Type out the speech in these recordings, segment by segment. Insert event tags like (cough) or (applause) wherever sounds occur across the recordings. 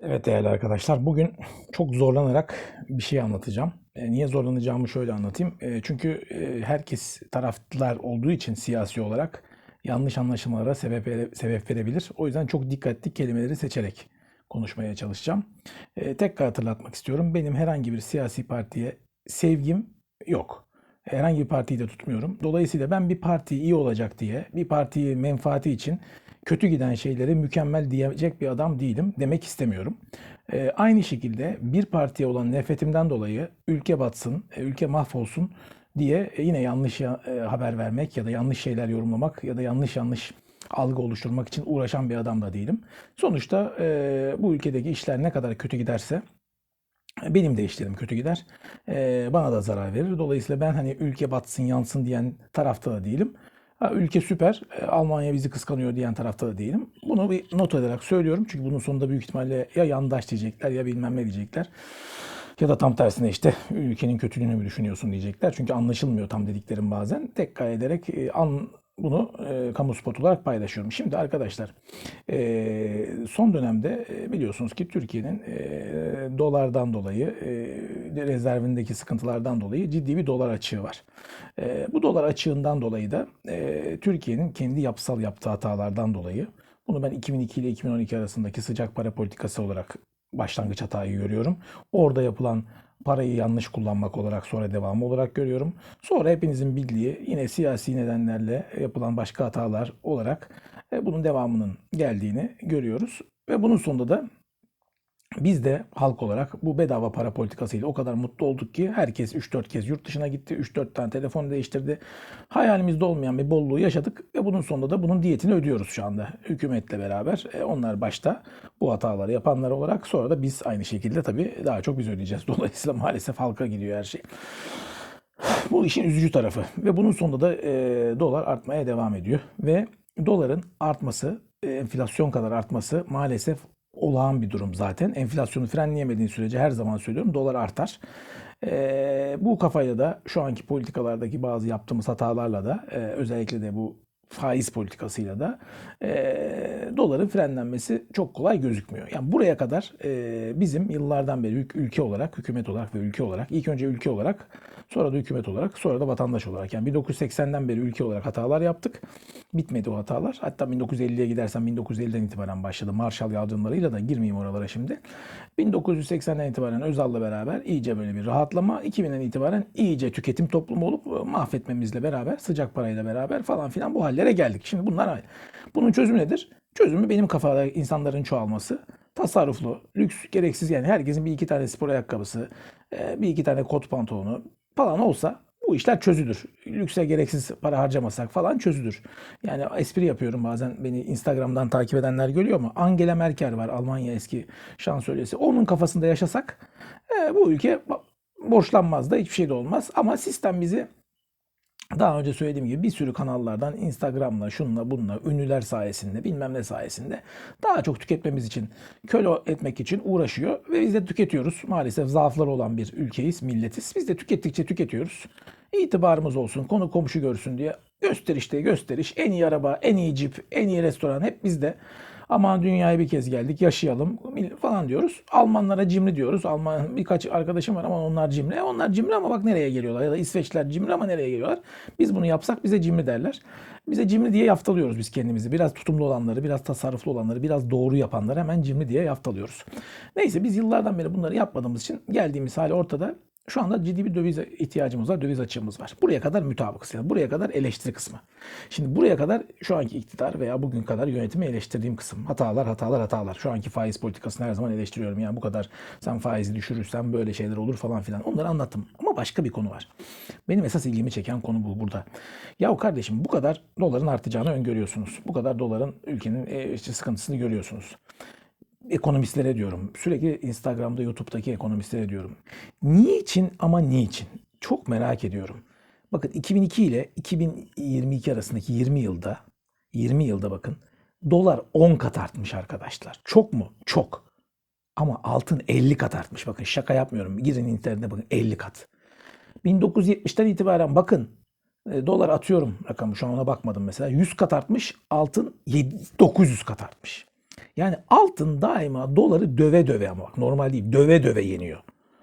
Evet değerli arkadaşlar, bugün çok zorlanarak bir şey anlatacağım. E, niye zorlanacağımı şöyle anlatayım. E, çünkü e, herkes taraftar olduğu için siyasi olarak yanlış anlaşılmalara sebep, sebep verebilir. O yüzden çok dikkatli kelimeleri seçerek konuşmaya çalışacağım. E, tekrar hatırlatmak istiyorum. Benim herhangi bir siyasi partiye sevgim yok. Herhangi bir partiyi de tutmuyorum. Dolayısıyla ben bir parti iyi olacak diye, bir partiyi menfaati için kötü giden şeyleri mükemmel diyecek bir adam değilim demek istemiyorum. Ee, aynı şekilde bir partiye olan nefretimden dolayı ülke batsın, e, ülke mahvolsun diye e, yine yanlış ya- e, haber vermek ya da yanlış şeyler yorumlamak ya da yanlış yanlış algı oluşturmak için uğraşan bir adam da değilim. Sonuçta e, bu ülkedeki işler ne kadar kötü giderse benim de işlerim kötü gider. Ee, bana da zarar verir. Dolayısıyla ben hani ülke batsın yansın diyen tarafta da değilim. Ha, ülke süper, e, Almanya bizi kıskanıyor diyen tarafta da değilim. Bunu bir not ederek söylüyorum. Çünkü bunun sonunda büyük ihtimalle ya yandaş diyecekler ya bilmem ne diyecekler. Ya da tam tersine işte ülkenin kötülüğünü mü düşünüyorsun diyecekler. Çünkü anlaşılmıyor tam dediklerim bazen. Tekrar ederek e, an, bunu e, kamu spotu olarak paylaşıyorum. Şimdi arkadaşlar e, son dönemde e, biliyorsunuz ki Türkiye'nin e, dolardan dolayı e, rezervindeki sıkıntılardan dolayı ciddi bir dolar açığı var. E, bu dolar açığından dolayı da e, Türkiye'nin kendi yapısal yaptığı hatalardan dolayı bunu ben 2002 ile 2012 arasındaki sıcak para politikası olarak başlangıç hatayı görüyorum. Orada yapılan parayı yanlış kullanmak olarak sonra devamı olarak görüyorum. Sonra hepinizin bildiği yine siyasi nedenlerle yapılan başka hatalar olarak e, bunun devamının geldiğini görüyoruz. Ve bunun sonunda da biz de halk olarak bu bedava para politikasıyla o kadar mutlu olduk ki herkes 3-4 kez yurt dışına gitti, 3-4 tane telefon değiştirdi. Hayalimizde olmayan bir bolluğu yaşadık ve bunun sonunda da bunun diyetini ödüyoruz şu anda hükümetle beraber. E, onlar başta bu hataları yapanlar olarak sonra da biz aynı şekilde tabii daha çok biz ödeyeceğiz. (laughs) Dolayısıyla maalesef halka gidiyor her şey. Bu işin üzücü tarafı ve bunun sonunda da e, dolar artmaya devam ediyor ve doların artması, e, enflasyon kadar artması maalesef olağan bir durum zaten. Enflasyonu frenleyemediğin sürece her zaman söylüyorum dolar artar. E, bu kafayla da şu anki politikalardaki bazı yaptığımız hatalarla da e, özellikle de bu faiz politikasıyla da e, doların frenlenmesi çok kolay gözükmüyor. Yani buraya kadar e, bizim yıllardan beri ül- ülke olarak, hükümet olarak ve ülke olarak, ilk önce ülke olarak, sonra da hükümet olarak, sonra da vatandaş olarak. Yani 1980'den beri ülke olarak hatalar yaptık. Bitmedi o hatalar. Hatta 1950'ye gidersen 1950'den itibaren başladı. Marshall yardımlarıyla da girmeyeyim oralara şimdi. 1980'den itibaren Özal'la beraber iyice böyle bir rahatlama. 2000'den itibaren iyice tüketim toplumu olup mahvetmemizle beraber, sıcak parayla beraber falan filan bu hallere geldik. Şimdi bunlar ayrı. Bunun çözümü nedir? Çözümü benim kafada insanların çoğalması. Tasarruflu, lüks, gereksiz yani herkesin bir iki tane spor ayakkabısı, e, bir iki tane kot pantolonu falan olsa bu işler çözülür. Lükse gereksiz para harcamasak falan çözülür. Yani espri yapıyorum bazen beni Instagram'dan takip edenler görüyor mu? Angela Merkel var Almanya eski şansölyesi. Onun kafasında yaşasak e, bu ülke borçlanmaz da hiçbir şey de olmaz. Ama sistem bizi daha önce söylediğim gibi bir sürü kanallardan Instagram'la, şunla, bununla, ünlüler sayesinde, bilmem ne sayesinde daha çok tüketmemiz için, köle etmek için uğraşıyor ve biz de tüketiyoruz. Maalesef zaafları olan bir ülkeyiz, milletiz. Biz de tükettikçe tüketiyoruz. İtibarımız olsun, konu komşu görsün diye gösterişte gösteriş, en iyi araba, en iyi cip, en iyi restoran hep bizde. Aman dünyaya bir kez geldik yaşayalım falan diyoruz. Almanlara cimri diyoruz. Alman birkaç arkadaşım var ama onlar cimri. Onlar cimri ama bak nereye geliyorlar. Ya da İsveçliler cimri ama nereye geliyorlar. Biz bunu yapsak bize cimri derler. Bize cimri diye yaftalıyoruz biz kendimizi. Biraz tutumlu olanları, biraz tasarruflu olanları, biraz doğru yapanları hemen cimri diye yaftalıyoruz. Neyse biz yıllardan beri bunları yapmadığımız için geldiğimiz hali ortada. Şu anda ciddi bir döviz ihtiyacımız var, döviz açığımız var. Buraya kadar mutabıkız. Yani buraya kadar eleştiri kısmı. Şimdi buraya kadar şu anki iktidar veya bugün kadar yönetimi eleştirdiğim kısım. Hatalar, hatalar, hatalar. Şu anki faiz politikasını her zaman eleştiriyorum. Yani bu kadar sen faizi düşürürsen böyle şeyler olur falan filan. Onları anlattım. Ama başka bir konu var. Benim esas ilgimi çeken konu bu burada. Ya kardeşim bu kadar doların artacağını öngörüyorsunuz. Bu kadar doların ülkenin e, işte sıkıntısını görüyorsunuz ekonomistlere diyorum. Sürekli Instagram'da, YouTube'daki ekonomistlere diyorum. Niçin ama niçin? Çok merak ediyorum. Bakın 2002 ile 2022 arasındaki 20 yılda 20 yılda bakın dolar 10 kat artmış arkadaşlar. Çok mu? Çok. Ama altın 50 kat artmış. Bakın şaka yapmıyorum. Girin internete bakın 50 kat. 1970'ten itibaren bakın e, dolar atıyorum rakamı şu an ona bakmadım mesela. 100 kat artmış, altın 7, 900 kat artmış. Yani altın daima doları döve döve ama bak normal değil döve döve yeniyor.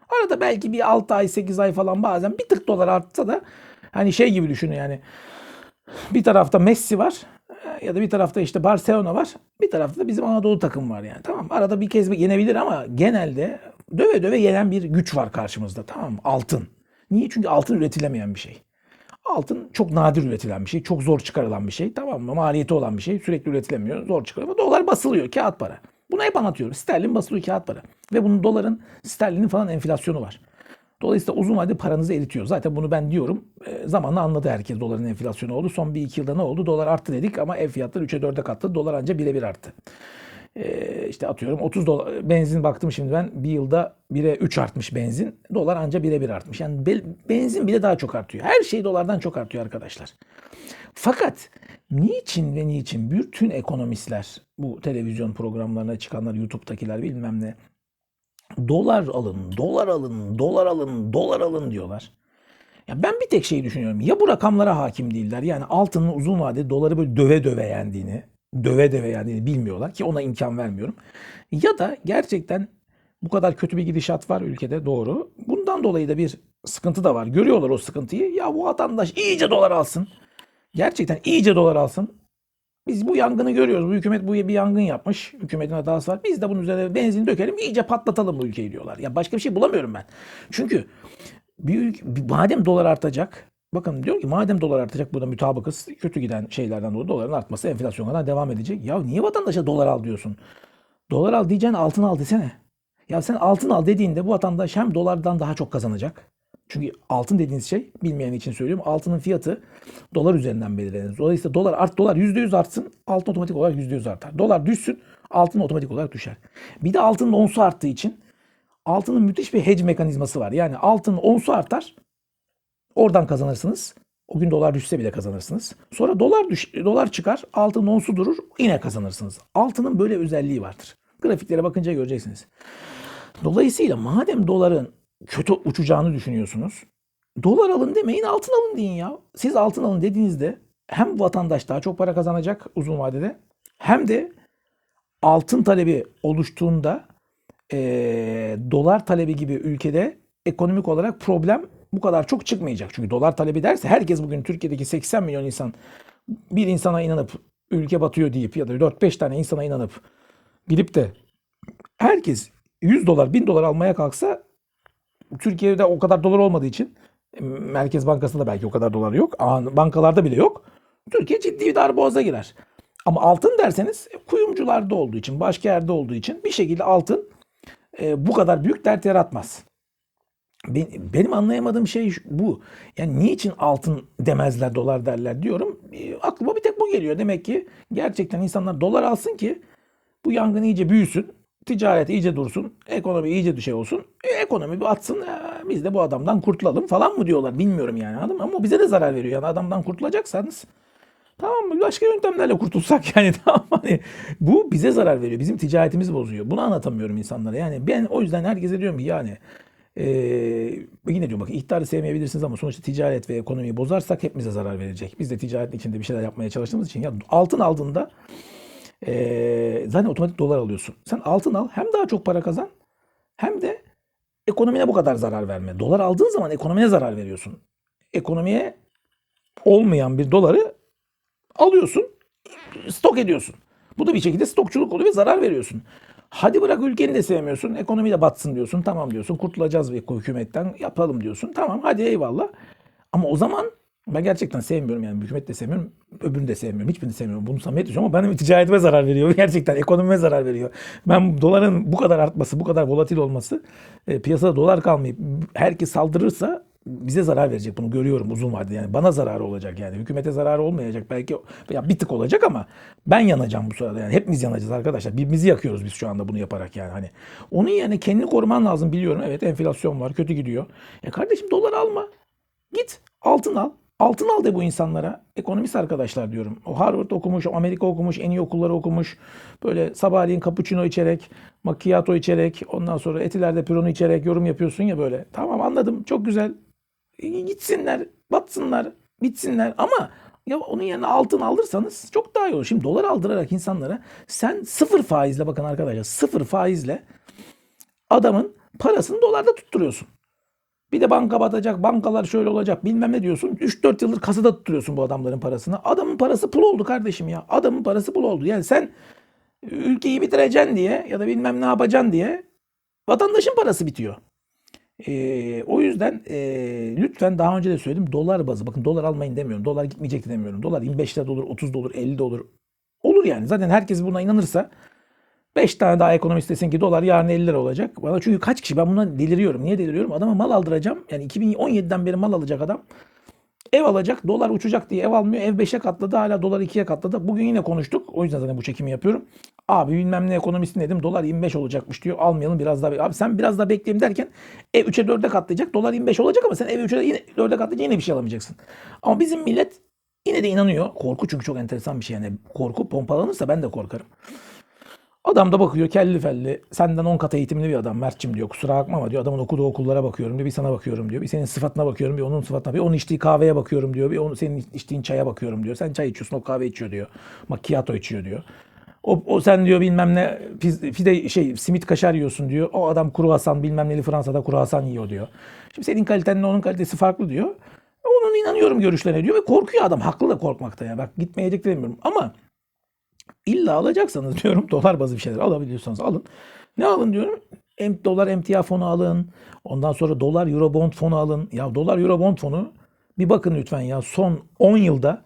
Arada belki bir 6 ay 8 ay falan bazen bir tık dolar artsa da hani şey gibi düşünün yani bir tarafta Messi var ya da bir tarafta işte Barcelona var. Bir tarafta da bizim Anadolu takım var yani. Tamam arada bir kez yenebilir ama genelde döve döve yenen bir güç var karşımızda. Tamam mı? Altın. Niye? Çünkü altın üretilemeyen bir şey. Altın çok nadir üretilen bir şey. Çok zor çıkarılan bir şey. Tamam mı? Maliyeti olan bir şey. Sürekli üretilemiyor. Zor çıkarılıyor. Dolar basılıyor. Kağıt para. Bunu hep anlatıyorum. Sterlin basılıyor kağıt para. Ve bunun doların, sterlinin falan enflasyonu var. Dolayısıyla uzun vadede paranızı eritiyor. Zaten bunu ben diyorum. E, zamanla anladı herkes doların enflasyonu oldu. Son bir iki yılda ne oldu? Dolar arttı dedik ama ev fiyatları 3'e 4'e katladı. Dolar anca birebir arttı. E, işte atıyorum 30 dolar benzin baktım şimdi ben bir yılda 1'e 3 artmış benzin. Dolar anca birebir artmış. Yani be, benzin bile daha çok artıyor. Her şey dolardan çok artıyor arkadaşlar. Fakat niçin ve niçin bütün ekonomistler bu televizyon programlarına çıkanlar YouTube'dakiler bilmem ne dolar alın, dolar alın, dolar alın, dolar alın diyorlar. Ya ben bir tek şeyi düşünüyorum. Ya bu rakamlara hakim değiller. Yani altının uzun vadede doları böyle döve döve yendiğini, döve döve yendiğini bilmiyorlar ki ona imkan vermiyorum. Ya da gerçekten bu kadar kötü bir gidişat var ülkede doğru. Bundan dolayı da bir sıkıntı da var. Görüyorlar o sıkıntıyı. Ya bu vatandaş iyice dolar alsın. Gerçekten iyice dolar alsın. Biz bu yangını görüyoruz. Bu hükümet bu bir yangın yapmış. Hükümetin hatası var. Biz de bunun üzerine benzin dökelim, iyice patlatalım bu ülkeyi diyorlar. Ya başka bir şey bulamıyorum ben. Çünkü bir, ülke, madem dolar artacak, bakın diyor ki madem dolar artacak burada mütabıkız. Kötü giden şeylerden dolayı doların artması enflasyona devam edecek. Ya niye vatandaşa dolar al diyorsun? Dolar al diyeceğin altın al desene. Ya sen altın al dediğinde bu vatandaş hem dolardan daha çok kazanacak çünkü altın dediğiniz şey bilmeyen için söylüyorum. Altının fiyatı dolar üzerinden belirlenir. Dolayısıyla dolar art dolar %100 artsın, altın otomatik olarak %100 artar. Dolar düşsün, altın otomatik olarak düşer. Bir de altının onsu arttığı için altının müthiş bir hedge mekanizması var. Yani altının onsu artar, oradan kazanırsınız. O gün dolar düşse bile kazanırsınız. Sonra dolar düş, dolar çıkar, altın onsu durur, yine kazanırsınız. Altının böyle özelliği vardır. Grafiklere bakınca göreceksiniz. Dolayısıyla madem doların kötü uçacağını düşünüyorsunuz. Dolar alın demeyin altın alın deyin ya. Siz altın alın dediğinizde hem vatandaş daha çok para kazanacak uzun vadede hem de altın talebi oluştuğunda e, dolar talebi gibi ülkede ekonomik olarak problem bu kadar çok çıkmayacak. Çünkü dolar talebi derse herkes bugün Türkiye'deki 80 milyon insan bir insana inanıp ülke batıyor deyip ya da 4-5 tane insana inanıp gidip de herkes 100 dolar 1000 dolar almaya kalksa Türkiye'de o kadar dolar olmadığı için Merkez Bankası'nda belki o kadar dolar yok. Bankalarda bile yok. Türkiye ciddi bir darboğaza girer. Ama altın derseniz kuyumcularda olduğu için, başka yerde olduğu için bir şekilde altın e, bu kadar büyük dert yaratmaz. Benim anlayamadığım şey bu. Yani niçin altın demezler, dolar derler diyorum. E, aklıma bir tek bu geliyor. Demek ki gerçekten insanlar dolar alsın ki bu yangın iyice büyüsün ticaret iyice dursun, ekonomi iyice şey olsun, e, ekonomi bir atsın, e, biz de bu adamdan kurtulalım falan mı diyorlar bilmiyorum yani mı? Ama bize de zarar veriyor yani adamdan kurtulacaksanız tamam mı başka yöntemlerle kurtulsak yani (laughs) tamam hani bu bize zarar veriyor, bizim ticaretimizi bozuyor. Bunu anlatamıyorum insanlara yani ben o yüzden herkese diyorum ki yani ee, yine diyorum bak ihtarı sevmeyebilirsiniz ama sonuçta ticaret ve ekonomiyi bozarsak hepimize zarar verecek. Biz de ticaretin içinde bir şeyler yapmaya çalıştığımız için ya altın aldığında e, zaten otomatik dolar alıyorsun. Sen altın al hem daha çok para kazan hem de ekonomiye bu kadar zarar verme. Dolar aldığın zaman ekonomiye zarar veriyorsun. Ekonomiye olmayan bir doları alıyorsun, stok ediyorsun. Bu da bir şekilde stokçuluk oluyor ve zarar veriyorsun. Hadi bırak ülkeni de sevmiyorsun, ekonomi de batsın diyorsun. Tamam diyorsun, kurtulacağız bir hükümetten yapalım diyorsun. Tamam hadi eyvallah. Ama o zaman ben gerçekten sevmiyorum yani hükümet de sevmiyorum, öbürünü de sevmiyorum. Hiçbirini sevmiyorum. Bunu samimiyet ama benim ticaretime zarar veriyor. (laughs) Gerçekten ekonomime zarar veriyor. Ben doların bu kadar artması, bu kadar volatil olması, e, piyasada dolar kalmayıp herkes saldırırsa bize zarar verecek. Bunu görüyorum uzun vadede. Yani bana zararı olacak yani. Hükümete zararı olmayacak belki veya bir tık olacak ama ben yanacağım bu sırada yani. Hepimiz yanacağız arkadaşlar. Birbirimizi yakıyoruz biz şu anda bunu yaparak yani. Hani onun yerine kendini koruman lazım biliyorum. Evet enflasyon var, kötü gidiyor. E kardeşim dolar alma. Git altın al. Altın al de bu insanlara. Ekonomist arkadaşlar diyorum. O Harvard okumuş, Amerika okumuş, en iyi okulları okumuş. Böyle sabahleyin cappuccino içerek, macchiato içerek, ondan sonra etilerde pironu içerek yorum yapıyorsun ya böyle. Tamam anladım çok güzel. Gitsinler, batsınlar, bitsinler ama Ya onun yerine altın alırsanız çok daha iyi olur. Şimdi dolar aldırarak insanlara sen sıfır faizle bakın arkadaşlar sıfır faizle adamın parasını dolarda tutturuyorsun. Bir de banka batacak, bankalar şöyle olacak bilmem ne diyorsun. 3-4 yıldır kasada tutturuyorsun bu adamların parasını. Adamın parası pul oldu kardeşim ya. Adamın parası pul oldu. Yani sen ülkeyi bitireceksin diye ya da bilmem ne yapacaksın diye vatandaşın parası bitiyor. Ee, o yüzden e, lütfen daha önce de söyledim dolar bazı bakın dolar almayın demiyorum. Dolar gitmeyecek de demiyorum. Dolar 25 lira olur, 30 da olur, 50 de olur. Olur yani. Zaten herkes buna inanırsa 5 tane daha ekonomist desin ki dolar yarın 50 lira olacak. Bana çünkü kaç kişi ben buna deliriyorum. Niye deliriyorum? Adama mal aldıracağım. Yani 2017'den beri mal alacak adam. Ev alacak, dolar uçacak diye ev almıyor. Ev 5'e katladı, hala dolar 2'ye katladı. Bugün yine konuştuk. O yüzden zaten bu çekimi yapıyorum. Abi bilmem ne ekonomisti dedim. Dolar 25 olacakmış diyor. Almayalım biraz daha. Abi sen biraz daha bekleyeyim derken ev 3'e 4'e katlayacak. Dolar 25 olacak ama sen ev 3'e yine 4'e katlayınca yine bir şey alamayacaksın. Ama bizim millet yine de inanıyor. Korku çünkü çok enteresan bir şey. Yani korku pompalanırsa ben de korkarım. Adam da bakıyor kelli felli. Senden 10 kat eğitimli bir adam Mert'cim diyor. Kusura bakma ama diyor adamın okuduğu okullara bakıyorum diyor bir sana bakıyorum diyor. Bir senin sıfatına bakıyorum bir onun sıfatına bir onun içtiği kahveye bakıyorum diyor bir onun senin içtiğin çaya bakıyorum diyor. Sen çay içiyorsun o kahve içiyor diyor. Macchiato içiyor diyor. O, o sen diyor bilmem ne pide şey simit kaşar yiyorsun diyor. O adam kruvasan bilmem neli Fransa'da kruvasan yiyor diyor. Şimdi senin kalitenle onun kalitesi farklı diyor. Onun inanıyorum görüşlerine diyor ve korkuyor adam. Haklı da korkmakta ya bak gitmeyecek demiyorum ama İlla alacaksanız diyorum dolar bazı bir şeyler alabiliyorsanız alın. Ne alın diyorum? Em, dolar emtia fonu alın. Ondan sonra dolar eurobond fonu alın. Ya dolar eurobond fonu bir bakın lütfen ya son 10 yılda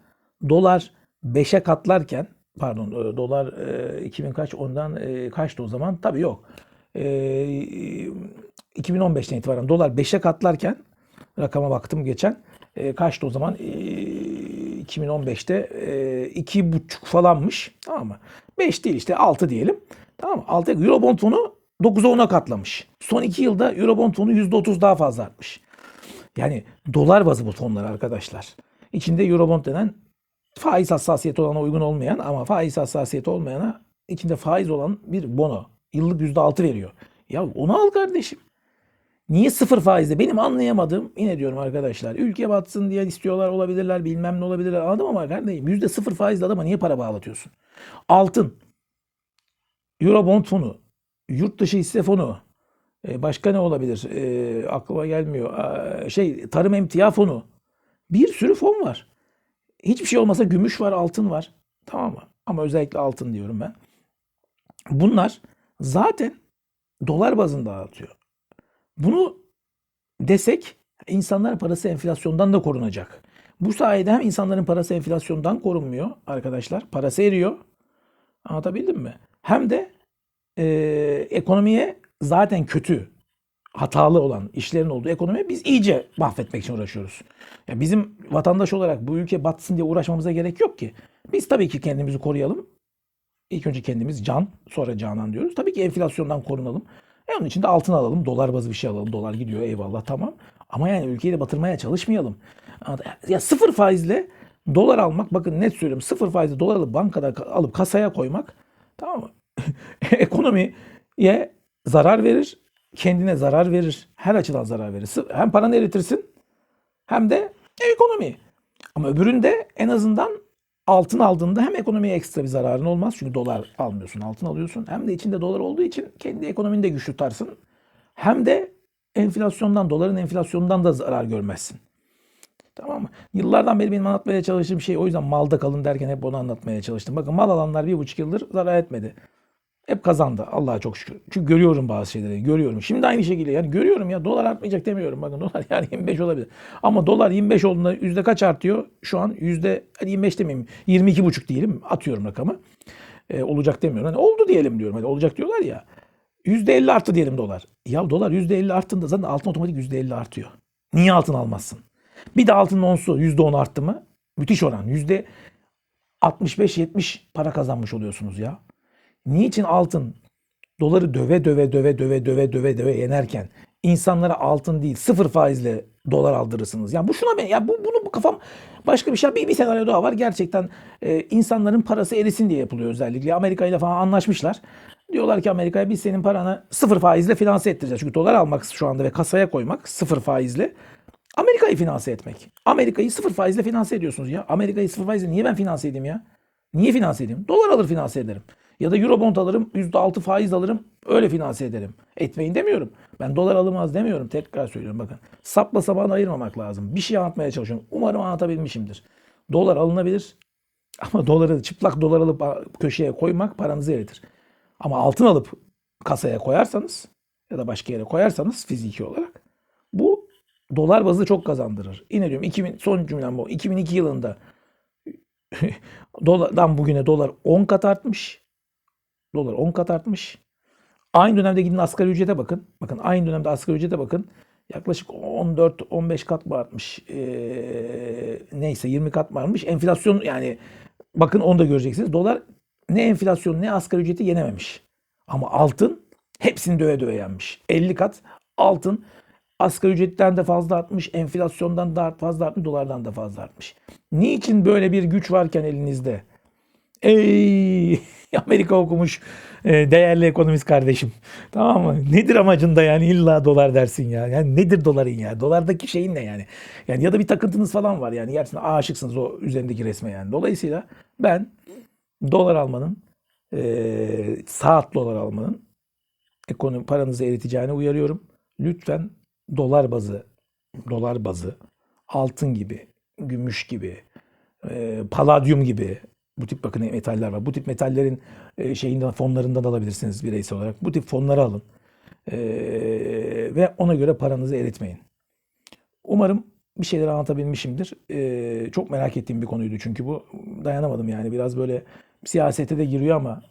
dolar 5'e katlarken pardon e, dolar e, 2000 kaç ondan e, kaçtı o zaman? Tabii yok. E, 2015'ten itibaren dolar 5'e katlarken rakama baktım geçen. E, kaçtı o zaman? E, 2015'te e, iki buçuk falanmış. Tamam mı? 5 değil işte 6 diyelim. Tamam mı? 6 Eurobond fonu 9'a 10'a katlamış. Son 2 yılda Eurobond fonu %30 daha fazla artmış. Yani dolar bazı bu fonlar arkadaşlar. İçinde Eurobond denen faiz hassasiyeti olana uygun olmayan ama faiz hassasiyeti olmayana içinde faiz olan bir bono. Yıllık %6 veriyor. Ya onu al kardeşim. Niye sıfır faizde? Benim anlayamadığım yine diyorum arkadaşlar. Ülke batsın diye istiyorlar olabilirler bilmem ne olabilirler. Anladım ama kardeşim yüzde sıfır faizle adama niye para bağlatıyorsun? Altın, Eurobond fonu, yurt dışı hisse fonu, e, başka ne olabilir? E, aklıma gelmiyor. Aa, Şey tarım emtia fonu. Bir sürü fon var. Hiçbir şey olmasa gümüş var, altın var. Tamam mı? Ama özellikle altın diyorum ben. Bunlar zaten dolar bazında dağıtıyor. Bunu desek insanlar parası enflasyondan da korunacak. Bu sayede hem insanların parası enflasyondan korunmuyor arkadaşlar. Parası eriyor. Anlatabildim mi? Hem de e, ekonomiye zaten kötü, hatalı olan işlerin olduğu ekonomiye biz iyice mahvetmek için uğraşıyoruz. Ya bizim vatandaş olarak bu ülke batsın diye uğraşmamıza gerek yok ki. Biz tabii ki kendimizi koruyalım. İlk önce kendimiz can, sonra canan diyoruz. Tabii ki enflasyondan korunalım. E onun için de altın alalım, dolar bazı bir şey alalım. Dolar gidiyor eyvallah tamam. Ama yani ülkeyi de batırmaya çalışmayalım. Ya sıfır faizle dolar almak, bakın net söylüyorum sıfır faizle dolar alıp bankada alıp kasaya koymak tamam mı? (laughs) Ekonomiye zarar verir, kendine zarar verir. Her açıdan zarar verir. Hem paranı eritirsin hem de ekonomi. Ama öbüründe en azından altın aldığında hem ekonomiye ekstra bir zararın olmaz. Çünkü dolar almıyorsun, altın alıyorsun. Hem de içinde dolar olduğu için kendi ekonomini de güçlü tutarsın. Hem de enflasyondan, doların enflasyonundan da zarar görmezsin. Tamam mı? Yıllardan beri benim anlatmaya çalıştığım şey o yüzden malda kalın derken hep onu anlatmaya çalıştım. Bakın mal alanlar bir buçuk yıldır zarar etmedi. Hep kazandı Allah'a çok şükür. Çünkü görüyorum bazı şeyleri. Görüyorum. Şimdi aynı şekilde yani görüyorum ya dolar artmayacak demiyorum. Bakın dolar (laughs) yani 25 olabilir. Ama dolar 25 olduğunda yüzde kaç artıyor? Şu an yüzde hadi 25 demeyeyim 22 buçuk diyelim. Atıyorum rakamı. Ee, olacak demiyorum. Hani oldu diyelim diyorum. Hadi olacak diyorlar ya. Yüzde 50 arttı diyelim dolar. Ya dolar yüzde 50 arttığında zaten altın otomatik yüzde 50 artıyor. Niye altın almazsın? Bir de altının onsu yüzde 10 arttı mı? Müthiş oran. Yüzde 65-70 para kazanmış oluyorsunuz ya. Niçin altın doları döve döve döve döve döve döve döve yenerken insanlara altın değil sıfır faizle dolar aldırırsınız. Ya bu şuna ben ya bu bunu bu kafam başka bir şey bir, bir senaryo daha var. Gerçekten e, insanların parası erisin diye yapılıyor özellikle. Amerika ile falan anlaşmışlar. Diyorlar ki Amerika'ya biz senin paranı sıfır faizle finanse ettireceğiz. Çünkü dolar almak şu anda ve kasaya koymak sıfır faizle Amerika'yı finanse etmek. Amerika'yı sıfır faizle finanse ediyorsunuz ya. Amerika'yı sıfır faizle niye ben finanse edeyim ya? Niye finanse edeyim? Dolar alır finanse ederim. Ya da Eurobond alırım, %6 faiz alırım, öyle finanse ederim. Etmeyin demiyorum. Ben dolar alınmaz demiyorum. Tekrar söylüyorum bakın. Sapla sabahını ayırmamak lazım. Bir şey anlatmaya çalışıyorum. Umarım anlatabilmişimdir. Dolar alınabilir (laughs) ama doları çıplak dolar alıp köşeye koymak paranızı eritir. Ama altın alıp kasaya koyarsanız ya da başka yere koyarsanız fiziki olarak bu dolar bazlı çok kazandırır. Yine diyorum 2000, son cümlem bu. 2002 yılında (laughs) dolardan bugüne dolar 10 kat artmış. Dolar 10 kat artmış. Aynı dönemde gidin asgari ücrete bakın. Bakın aynı dönemde asgari ücrete bakın. Yaklaşık 14-15 kat mı artmış? Ee, neyse 20 kat mı artmış? Enflasyon yani bakın onu da göreceksiniz. Dolar ne enflasyon ne asgari ücreti yenememiş. Ama altın hepsini döve döve yenmiş. 50 kat altın asgari ücretten de fazla artmış, enflasyondan da fazla artmış, dolardan da fazla artmış. Niçin böyle bir güç varken elinizde? Ey (laughs) Amerika okumuş e, değerli ekonomist kardeşim. Tamam mı? Nedir amacında yani illa dolar dersin ya. Yani nedir doların ya? Dolardaki şeyin ne yani? Yani ya da bir takıntınız falan var yani. Gerçekten aşıksınız o üzerindeki resme yani. Dolayısıyla ben dolar almanın e, saat dolar almanın ekonomi paranızı eriteceğini uyarıyorum. Lütfen dolar bazı dolar bazı altın gibi, gümüş gibi, e, paladyum gibi bu tip bakın metaller var. Bu tip metallerin e, şeyinden fonlarından alabilirsiniz bireysel olarak. Bu tip fonları alın. E, ve ona göre paranızı eritmeyin. Umarım bir şeyler anlatabilmişimdir. E, çok merak ettiğim bir konuydu çünkü bu. Dayanamadım yani. Biraz böyle siyasete de giriyor ama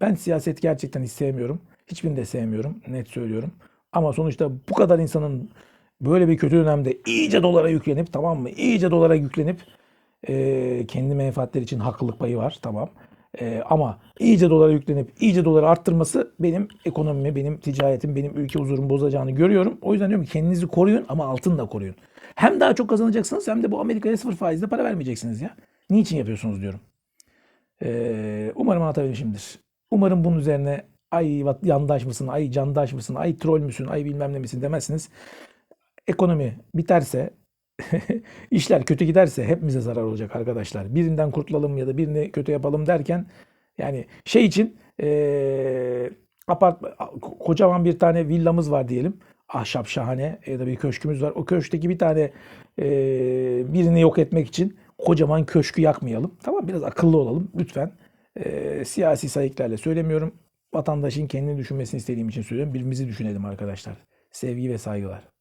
ben siyaset gerçekten hiç sevmiyorum. Hiçbirini de sevmiyorum. Net söylüyorum. Ama sonuçta bu kadar insanın böyle bir kötü dönemde iyice dolara yüklenip tamam mı? İyice dolara yüklenip e, kendi menfaatleri için haklılık payı var tamam. E, ama iyice dolara yüklenip iyice doları arttırması benim ekonomimi, benim ticaretim, benim ülke huzurumu bozacağını görüyorum. O yüzden diyorum ki kendinizi koruyun ama altın da koruyun. Hem daha çok kazanacaksınız hem de bu Amerika'ya sıfır faizle para vermeyeceksiniz ya. Niçin yapıyorsunuz diyorum. E, umarım anlatabilmişimdir. Umarım bunun üzerine ay yandaş mısın, ay candaş mısın, ay troll müsün, ay bilmem ne misin demezsiniz. Ekonomi biterse, (laughs) işler kötü giderse hepimize zarar olacak arkadaşlar. Birinden kurtulalım ya da birini kötü yapalım derken yani şey için ee, apart kocaman bir tane villamız var diyelim. Ahşap şahane ya da bir köşkümüz var. O köşkteki bir tane ee, birini yok etmek için kocaman köşkü yakmayalım. Tamam biraz akıllı olalım lütfen. E, siyasi sayıklarla söylemiyorum. Vatandaşın kendini düşünmesini istediğim için söylüyorum. Birbirimizi düşünelim arkadaşlar. Sevgi ve saygılar.